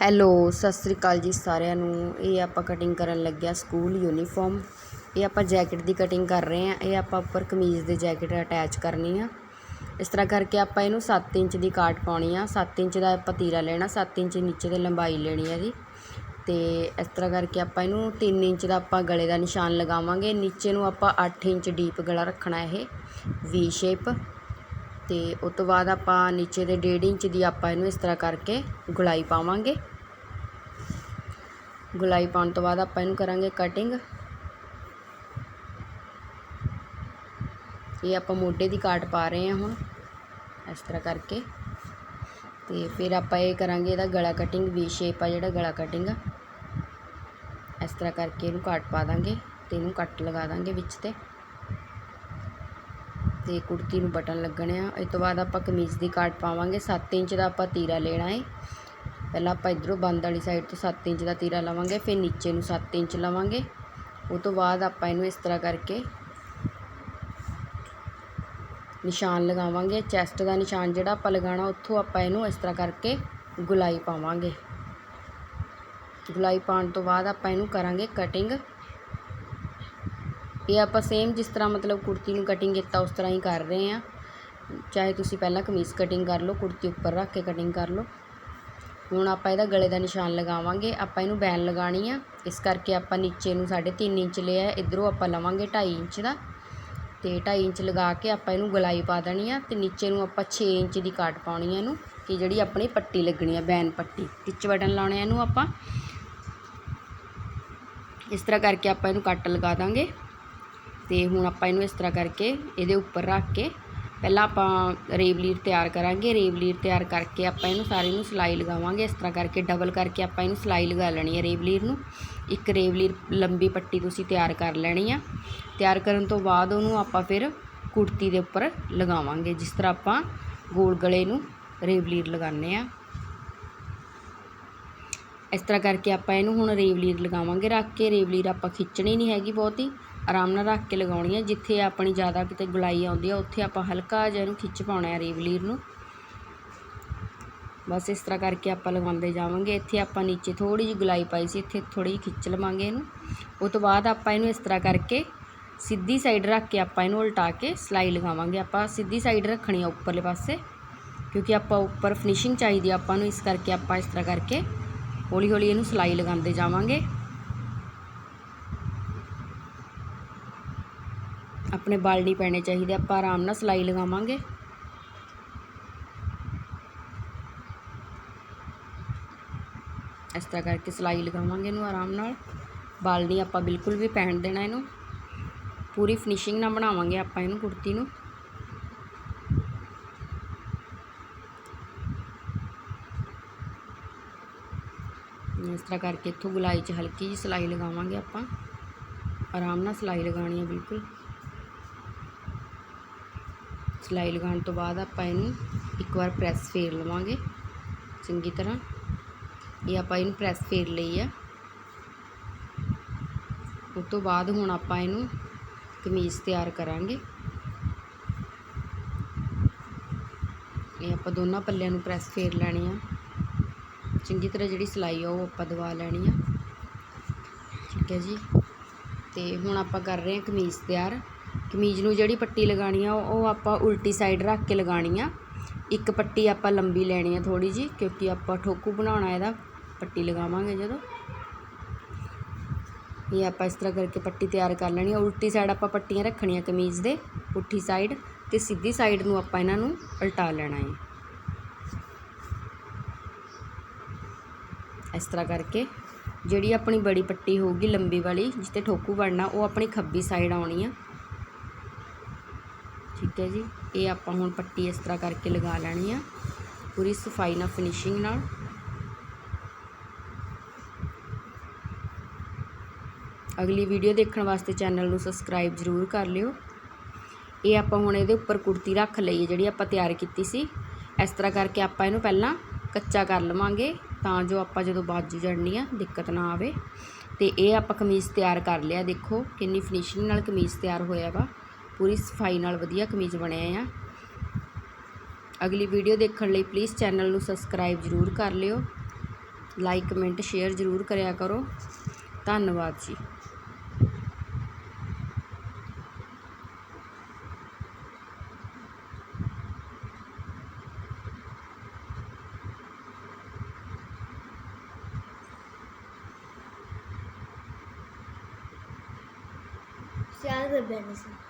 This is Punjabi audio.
ਹੈਲੋ, ਸਤਿ ਸ੍ਰੀ ਅਕਾਲ ਜੀ ਸਾਰਿਆਂ ਨੂੰ। ਇਹ ਆਪਾਂ ਕਟਿੰਗ ਕਰਨ ਲੱਗਿਆ ਸਕੂਲ ਯੂਨੀਫਾਰਮ ਇਹ ਆਪਾਂ ਜੈਕਟ ਦੀ ਕਟਿੰਗ ਕਰ ਰਹੇ ਆ ਇਹ ਆਪਾਂ ਉੱਪਰ ਕਮੀਜ਼ ਦੇ ਜੈਕਟ ਅਟੈਚ ਕਰਨੀ ਆ। ਇਸ ਤਰ੍ਹਾਂ ਕਰਕੇ ਆਪਾਂ ਇਹਨੂੰ 7 ਇੰਚ ਦੀ ਕਾਟ ਪਾਉਣੀ ਆ। 7 ਇੰਚ ਦਾ ਆਪਾਂ ਤੀਰਾ ਲੈਣਾ 7 ਇੰਚ ਨੀਚੇ ਦੀ ਲੰਬਾਈ ਲੈਣੀ ਆ ਜੀ। ਤੇ ਇਸ ਤਰ੍ਹਾਂ ਕਰਕੇ ਆਪਾਂ ਇਹਨੂੰ 3 ਇੰਚ ਦਾ ਆਪਾਂ ਗਲੇ ਦਾ ਨਿਸ਼ਾਨ ਲਗਾਵਾਂਗੇ। ਨੀਚੇ ਨੂੰ ਆਪਾਂ 8 ਇੰਚ ਡੀਪ ਗਲਾ ਰੱਖਣਾ ਇਹ ਵੀ ਸ਼ੇਪ ਅਤੇ ਉਸ ਤੋਂ ਬਾਅਦ ਆਪਾਂ ਨੀਚੇ ਦੇ 1.5 ਇੰਚ ਦੀ ਆਪਾਂ ਇਹਨੂੰ ਇਸ ਤਰ੍ਹਾਂ ਕਰਕੇ ਗੁਲਾਈ ਪਾਵਾਂਗੇ। ਗੁਲਾਈ ਪਾਉਣ ਤੋਂ ਬਾਅਦ ਆਪਾਂ ਇਹਨੂੰ ਕਰਾਂਗੇ ਕਟਿੰਗ ਇਹ ਆਪਾਂ ਮੋਢੇ ਦੀ ਕਾਟ ਪਾ ਰਹੇ ਹਾਂ ਹੁਣ, ਇਸ ਤਰ੍ਹਾਂ ਕਰਕੇ। ਤੇ ਫਿਰ ਆਪਾਂ ਇਹ ਕਰਾਂਗੇ ਇਹਦਾ ਗਲਾ ਕਟਿੰਗ ਵੀ ਸ਼ੇਪ ਆ ਜਿਹੜਾ ਗਲਾ ਕਟਿੰਗ ਇਸ ਤਰ੍ਹਾਂ ਕਰਕੇ ਇਹਨੂੰ ਕਾਟ ਪਾ ਦਾਂਗੇ ਤੇ ਇਹਨੂੰ ਕੱਟ ਲਗਾ ਦਾਂਗੇ ਵਿੱਚ ਤੇ। ਤੇ ਕੁੜਤੀ ਨੂੰ ਬਟਨ ਲੱਗਣੇ ਆ। ਇਸ ਤੋਂ ਬਾਅਦ ਆਪਾਂ ਕਮੀਜ਼ ਦੀ ਕਾਟ ਪਾਵਾਂਗੇ। 7 ਇੰਚ ਦਾ ਆਪਾਂ ਤੀਰਾ ਲੈਣਾ ਹੈ ਪਹਿਲਾਂ ਆਪਾਂ ਇਧਰੋਂ ਬੰਦ ਵਾਲੀ ਸਾਈਡ ਤੋਂ 7 ਇੰਚ ਦਾ ਤੀਰਾ ਲਵਾਂਗੇ, ਫਿਰ ਨੀਚੇ ਨੂੰ 7 ਇੰਚ ਲਵਾਂਗੇ। ਉਹ ਤੋਂ ਬਾਅਦ ਆਪਾਂ ਇਹਨੂੰ ਇਸ ਤਰ੍ਹਾਂ ਕਰਕੇ ਨਿਸ਼ਾਨ ਲਗਾਵਾਂਗੇ। ਚੈਸਟ ਦਾ ਨਿਸ਼ਾਨ ਜਿਹੜਾ ਆਪਾਂ ਲਗਾਉਣਾ, ਉੱਥੋਂ ਆਪਾਂ ਇਹਨੂੰ ਇਸ ਤਰ੍ਹਾਂ ਕਰਕੇ ਗੁਲਾਈ ਪਾਵਾਂਗੇ। ਗੁਲਾਈ ਪਾਉਣ ਤੋਂ ਬਾਅਦ ਆਪਾਂ ਇਹਨੂੰ ਕਰਾਂਗੇ ਕਟਿੰਗ ਇਹ ਆਪਾਂ ਸੇਮ ਜਿਸ ਤਰ੍ਹਾਂ ਮਤਲਬ ਕੁੜਤੀ ਨੂੰ ਕਟਿੰਗ ਕੀਤਾ, ਉਸ ਤਰ੍ਹਾਂ ਹੀ ਕਰ ਰਹੇ ਹਾਂ। ਚਾਹੇ ਤੁਸੀਂ ਪਹਿਲਾਂ ਕਮੀਜ਼ ਕਟਿੰਗ ਕਰ ਲਓ, ਕੁੜਤੀ ਉੱਪਰ ਰੱਖ ਕੇ ਕਟਿੰਗ ਕਰ ਲਓ। ਹੁਣ ਆਪਾਂ ਇਹਦਾ ਗਲੇ ਦਾ ਨਿਸ਼ਾਨ ਲਗਾਵਾਂਗੇ। ਆਪਾਂ ਇਹਨੂੰ ਬੈਨ ਲਗਾਣੀ ਆ। ਇਸ ਕਰਕੇ ਆਪਾਂ ਨੀਚੇ ਨੂੰ 3.5 ਇੰਚ ਲਿਆ ਇਧਰੋਂ ਆਪਾਂ ਲਵਾਂਗੇ 2.5 ਇੰਚ ਦਾ। ਤੇ 2.5 ਇੰਚ ਲਗਾ ਕੇ ਆਪਾਂ ਇਹਨੂੰ ਗਲਾਈ ਪਾ ਦੇਣੀ ਆ ਤੇ ਨੀਚੇ ਨੂੰ ਆਪਾਂ 6 ਇੰਚ ਦੀ ਕਾਟ ਪਾਉਣੀ ਆ ਇਹਨੂੰ, ਕਿ ਜਿਹੜੀ ਆਪਣੀ ਪੱਟੀ ਲੱਗਣੀ ਆ ਬੈਨ ਪੱਟੀ। ਟਿਚ ਬਟਨ ਲਾਉਣੇ ਆ ਇਹਨੂੰ ਆਪਾਂ। ਇਸ ਤਰ੍ਹਾਂ ਕਰਕੇ ਆਪਾਂ ਇਹਨੂੰ ਕੱਟ ਲਗਾ ਦਾਂਗੇ। ਅਤੇ ਹੁਣ ਆਪਾਂ ਇਹਨੂੰ ਇਸ ਤਰ੍ਹਾਂ ਕਰਕੇ ਇਹਦੇ ਉੱਪਰ ਰੱਖ ਕੇ ਪਹਿਲਾਂ ਆਪਾਂ ਰੇਵਲੀਰ ਤਿਆਰ ਕਰਾਂਗੇ। ਰੇਵਲੀਰ ਤਿਆਰ ਕਰਕੇ ਆਪਾਂ ਇਹਨੂੰ ਸਾਰੇ ਨੂੰ ਸਿਲਾਈ ਲਗਾਵਾਂਗੇ। ਇਸ ਤਰ੍ਹਾਂ ਕਰਕੇ ਡਬਲ ਕਰਕੇ ਆਪਾਂ ਇਹਨੂੰ ਸਿਲਾਈ ਲਗਾ ਲੈਣੀ ਹੈ ਰੇਵਲੀਰ ਨੂੰ। ਇੱਕ ਰੇਵਲੀਰ ਲੰਬੀ ਪੱਟੀ ਤੁਸੀਂ ਤਿਆਰ ਕਰ ਲੈਣੀ ਆ। ਤਿਆਰ ਕਰਨ ਤੋਂ ਬਾਅਦ ਉਹਨੂੰ ਆਪਾਂ ਫਿਰ ਕੁੜਤੀ ਦੇ ਉੱਪਰ ਲਗਾਵਾਂਗੇ। ਜਿਸ ਤਰ੍ਹਾਂ ਆਪਾਂ ਗੋਲ ਗਲੇ ਨੂੰ ਰੇਵਲੀਰ ਲਗਾਉਂਦੇ ਆ। ਇਸ ਤਰ੍ਹਾਂ ਕਰਕੇ ਆਪਾਂ ਇਹਨੂੰ ਹੁਣ ਰੇਵਲੀਰ ਲਗਾਵਾਂਗੇ। ਰੱਖ ਕੇ ਰੇਵਲੀਰ ਆਪਾਂ ਖਿੱਚਣੀ ਨਹੀਂ ਹੈਗੀ ਬਹੁਤੀ। ਆਰਾਮ ਨਾਲ ਰੱਖ ਕੇ ਲਗਾਉਣੀ ਹੈ ਜਿੱਥੇ ਆਪਣੀ ਜ਼ਿਆਦਾ ਕਿਤੇ ਗੁਲਾਈ ਆਉਂਦੀ ਆ, ਉੱਥੇ ਆਪਾਂ ਹਲਕਾ ਜਿਹਾ ਇਹਨੂੰ ਖਿੱਚ ਪਾਉਣਾ ਹੈ ਰੇਵਲੀਰ ਨੂੰ। ਬਸ ਇਸ ਤਰ੍ਹਾਂ ਕਰਕੇ ਆਪਾਂ ਲਗਾਉਂਦੇ ਜਾਵਾਂਗੇ। ਇੱਥੇ ਆਪਾਂ ਨੀਚੇ ਥੋੜੀ ਜਿਹੀ ਗੁਲਾਈ ਪਾਈ ਸੀ, ਇੱਥੇ ਥੋੜੀ ਜਿਹੀ ਖਿੱਚ ਲਵਾਂਗੇ ਇਹਨੂੰ। ਉਸ ਤੋਂ ਬਾਅਦ ਆਪਾਂ ਇਹਨੂੰ ਇਸ ਤਰ੍ਹਾਂ ਕਰਕੇ ਸਿੱਧੀ ਸਾਈਡ ਰੱਖ ਕੇ ਆਪਾਂ ਇਹਨੂੰ ਉਲਟਾ ਕੇ ਸਲਾਈ ਲਗਾਵਾਂਗੇ। ਆਪਾਂ ਸਿੱਧੀ ਸਾਈਡ ਰੱਖਣੀ ਆ ਉੱਪਰਲੇ ਪਾਸੇ, ਕਿਉਂਕਿ ਆਪਾਂ ਉੱਪਰ ਫਿਨਿਸ਼ਿੰਗ ਚਾਹੀਦੀ ਆ ਆਪਾਂ ਨੂੰ। ਇਸ ਕਰਕੇ ਆਪਾਂ ਇਸ ਤਰ੍ਹਾਂ ਕਰਕੇ ਹੌਲੀ ਹੌਲੀ ਇਹਨੂੰ ਸਲਾਈ ਲਗਾਉਂਦੇ ਜਾਵਾਂਗੇ। ਆਪਣੇ ਬਲ ਨਹੀਂ ਪੈਣੇ ਚਾਹੀਦੇ, ਆਪਾਂ ਆਰਾਮ ਨਾਲ ਸਿਲਾਈ ਲਗਾਵਾਂਗੇ। ਇਸ ਤਰ੍ਹਾਂ ਕਰਕੇ ਸਿਲਾਈ ਲਗਾਵਾਂਗੇ ਇਹਨੂੰ ਆਰਾਮ ਨਾਲ। ਬਲ ਨਹੀਂ ਆਪਾਂ ਬਿਲਕੁਲ ਵੀ ਪੈਣ ਦੇਣਾ ਇਹਨੂੰ। ਪੂਰੀ ਫਿਨਿਸ਼ਿੰਗ ਨਾਲ ਬਣਾਵਾਂਗੇ ਆਪਾਂ ਇਹਨੂੰ ਕੁੜਤੀ ਨੂੰ। ਇਸ ਤਰ੍ਹਾਂ ਕਰਕੇ ਇੱਥੋਂ ਗੁਲਾਈ 'ਚ ਹਲਕੀ ਜਿਹੀ ਸਿਲਾਈ ਲਗਾਵਾਂਗੇ ਆਪਾਂ। ਆਰਾਮ ਨਾਲ ਸਿਲਾਈ ਲਗਾਉਣੀ ਹੈ ਬਿਲਕੁਲ। ਸਿਲਾਈ ਲਗਾਉਣ ਤੋਂ ਬਾਅਦ ਆਪਾਂ ਇਹਨੂੰ ਇੱਕ ਵਾਰ ਪ੍ਰੈਸ ਫੇਰ ਲਵਾਂਗੇ। ਚੰਗੀ ਤਰ੍ਹਾਂ। ਇਹ ਆਪਾਂ ਇਹਨੂੰ ਪ੍ਰੈਸ ਫੇਰ ਲਈ ਆ। ਉਸ ਤੋਂ ਬਾਅਦ ਹੁਣ ਆਪਾਂ ਇਹਨੂੰ ਕਮੀਜ਼ ਤਿਆਰ ਕਰਾਂਗੇ। ਇਹ ਆਪਾਂ ਦੋਨਾਂ ਪੱਲਿਆਂ ਨੂੰ ਪ੍ਰੈਸ ਫੇਰ ਲੈਣੀ ਆ। ਚੰਗੀ ਤਰ੍ਹਾਂ ਜਿਹੜੀ ਸਿਲਾਈ ਆ ਉਹ ਆਪਾਂ ਦਵਾ ਲੈਣੀ ਆ। ਠੀਕ ਹੈ ਜੀ। ਤੇ ਹੁਣ ਆਪਾਂ ਕਰ ਰਹੇ ਹਾਂ ਕਮੀਜ਼ ਤਿਆਰ। ਕਮੀਜ਼ ਨੂੰ ਜਿਹੜੀ ਪੱਟੀ ਲਗਾਉਣੀ ਆ, ਉਹ ਆਪਾਂ ਉਲਟੀ ਸਾਈਡ ਰੱਖ ਕੇ ਲਗਾਉਣੀ ਆ। ਇੱਕ ਪੱਟੀ ਆਪਾਂ ਲੰਬੀ ਲੈਣੀ ਆ ਥੋੜੀ ਜੀ ਕਿਉਂਕਿ ਆਪਾਂ ਠੋਕੂ ਬਣਾਉਣਾ ਇਹਦਾ, ਪੱਟੀ ਲਗਾਵਾਂਗੇ ਜਦੋਂ। ਇਹ ਆਪਾਂ ਇਸ ਤਰ੍ਹਾਂ ਕਰਕੇ ਪੱਟੀ ਤਿਆਰ ਕਰ ਲੈਣੀ ਆ। ਉਲਟੀ ਸਾਈਡ ਆਪਾਂ ਪੱਟੀਆਂ ਰੱਖਣੀਆਂ ਕਮੀਜ਼ ਦੇ, ਪੁੱਠੀ ਸਾਈਡ ਤੇ ਸਿੱਧੀ ਸਾਈਡ ਨੂੰ ਆਪਾਂ ਇਹਨਾਂ ਨੂੰ ਉਲਟਾ ਲੈਣਾ ਹੈ ਇਸ ਤਰ੍ਹਾਂ ਕਰਕੇ ਜਿਹੜੀ ਆਪਣੀ ਬੜੀ ਪੱਟੀ ਹੋਊਗੀ ਲੰਬੀ ਵਾਲੀ ਜਿੱਤੇ ਠੋਕੂ ਬਣਨਾ, ਉਹ ਆਪਣੀ ਖੱਬੀ ਸਾਈਡ ਆਉਣੀ ਆ। ਠੀਕ ਹੈ ਜੀ। ਇਹ ਆਪਾਂ ਹੁਣ ਪੱਟੀ ਇਸ ਤਰ੍ਹਾਂ ਕਰਕੇ ਲਗਾ ਲੈਣੀ ਆ। ਪੂਰੀ ਸਫ਼ਾਈ ਨਾਲ ਫਿਨਿਸ਼ਿੰਗ ਨਾਲ। ਅਗਲੀ ਵੀਡੀਓ ਦੇਖਣ ਵਾਸਤੇ ਚੈਨਲ ਨੂੰ ਸਬਸਕ੍ਰਾਈਬ ਜ਼ਰੂਰ ਕਰ ਲਿਓ। ਇਹ ਆਪਾਂ ਹੁਣ ਇਹਦੇ ਉੱਪਰ ਕੁੜਤੀ ਰੱਖ ਲਈ ਹੈ ਜਿਹੜੀ ਆਪਾਂ ਤਿਆਰ ਕੀਤੀ ਸੀ। ਇਸ ਤਰ੍ਹਾਂ ਕਰਕੇ ਆਪਾਂ ਇਹਨੂੰ ਪਹਿਲਾਂ ਕੱਚਾ ਕਰ ਲਵਾਂਗੇ ਤਾਂ ਜੋ ਆਪਾਂ ਜਦੋਂ ਬਾਜੂ ਜੜਨੀ ਆ, ਦਿੱਕਤ ਨਾ ਆਵੇ। ਤੇ ਇਹ ਆਪਾਂ ਕਮੀਜ਼ ਤਿਆਰ ਕਰ ਲਿਆ। ਦੇਖੋ ਕਿੰਨੀ ਫਿਨਿਸ਼ਿੰਗ ਨਾਲ ਕਮੀਜ਼ ਤਿਆਰ ਹੋਇਆ ਵਾ। ਪੂਰੀ ਸਫ਼ਾਈ ਨਾਲ ਵਧੀਆ ਕਮੀਜ਼ ਬਣਿਆ ਆ। ਅਗਲੀ ਵੀਡੀਓ ਦੇਖਣ ਲਈ ਪਲੀਜ਼ ਚੈਨਲ ਨੂੰ ਸਬਸਕ੍ਰਾਈਬ ਜ਼ਰੂਰ ਕਰ ਲਿਓ। ਲਾਈਕ ਕਮੈਂਟ ਸ਼ੇਅਰ ਜ਼ਰੂਰ ਕਰਿਆ ਕਰੋ। ਧੰਨਵਾਦ ਜੀ। Siyah da benziyor.